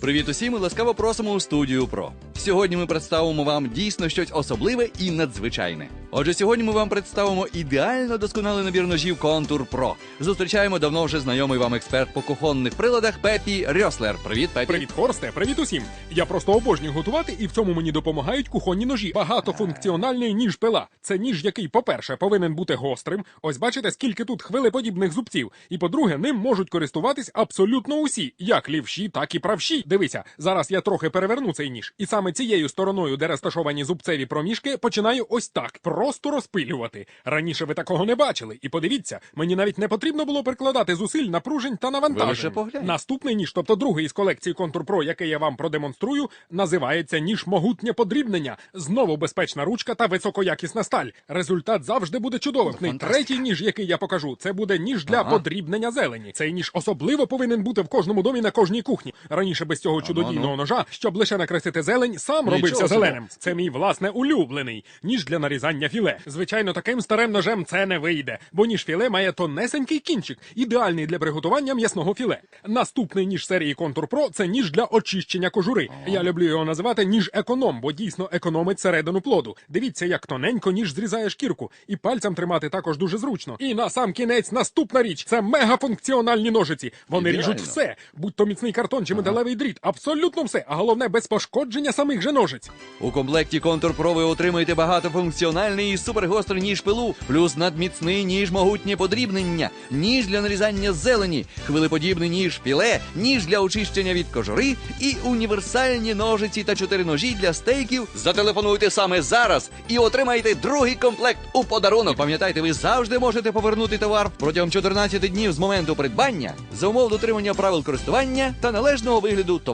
Привіт усім і ласкаво просимо у студію Про. Сьогодні ми представимо вам дійсно щось особливе і надзвичайне. Отже, сьогодні ми вам представимо ідеально досконалий набір ножів Контур Про. Зустрічаємо давно вже знайомий вам експерт по кухонних приладах Пепі Рьослер. Привіт, Пепі. Привіт, Хорсте, привіт усім. Я просто обожнюю готувати, і в цьому мені допомагають кухонні ножі. Багатофункціональний ніж пила. Це ніж, який, по-перше, повинен бути гострим. Ось бачите, скільки тут хвилеподібних зубців. І по-друге, ним можуть користуватись абсолютно усі, як лівші, так і правші. Дивися, зараз я трохи переверну цей ніж, і саме цією стороною, де розташовані зубцеві проміжки, починаю ось так просто розпилювати. Раніше ви такого не бачили. І подивіться, мені навіть не потрібно було прикладати зусиль, напружень та Ви лише навантажень. погляньте. Наступний ніж, тобто другий із колекції Contour Pro, який я вам продемонструю, називається ніж могутнє подрібнення. Знову безпечна ручка та високоякісна сталь. Результат завжди буде чудовим. Фантастика. Третій ніж, який я покажу, це буде ніж для Ага. подрібнення зелені. Цей ніж особливо повинен бути в кожному домі на кожній кухні. Раніше без цього чудодійного ножа, щоб лише накресити зелень, сам Нічого робився зеленим. Це мій власне улюблений ніж для нарізання філе. Звичайно, таким старим ножем це не вийде, бо ніж філе має тонесенький кінчик, ідеальний для приготування м'ясного філе. Наступний ніж серії Contour Pro – це ніж для очищення кожури. Я люблю його називати ніж економ, бо дійсно економить середину плоду. Дивіться, як тоненько ніж зрізає шкірку, і пальцем тримати також дуже зручно. І на сам кінець наступна річ це мегафункціональні ножиці. Вони Ідеально. ріжуть все, будь то міцний картон чи металевий дріт, абсолютно все, а головне без пошкодження самих же ножиць. У комплекті Контур Про ви отримаєте багатофункціональний і супергострий ніж пилу, плюс надміцний ніж могутнє подрібнення, ніж для нарізання зелені, хвилеподібний ніж філе, ніж для очищення від кожури і універсальні ножиці та чотири ножі для стейків. Зателефонуйте саме зараз і отримайте другий комплект у подарунок. Пам'ятайте, ви завжди можете повернути товар протягом 14 днів з моменту придбання за умов дотримання правил користування та належного вигляду товару.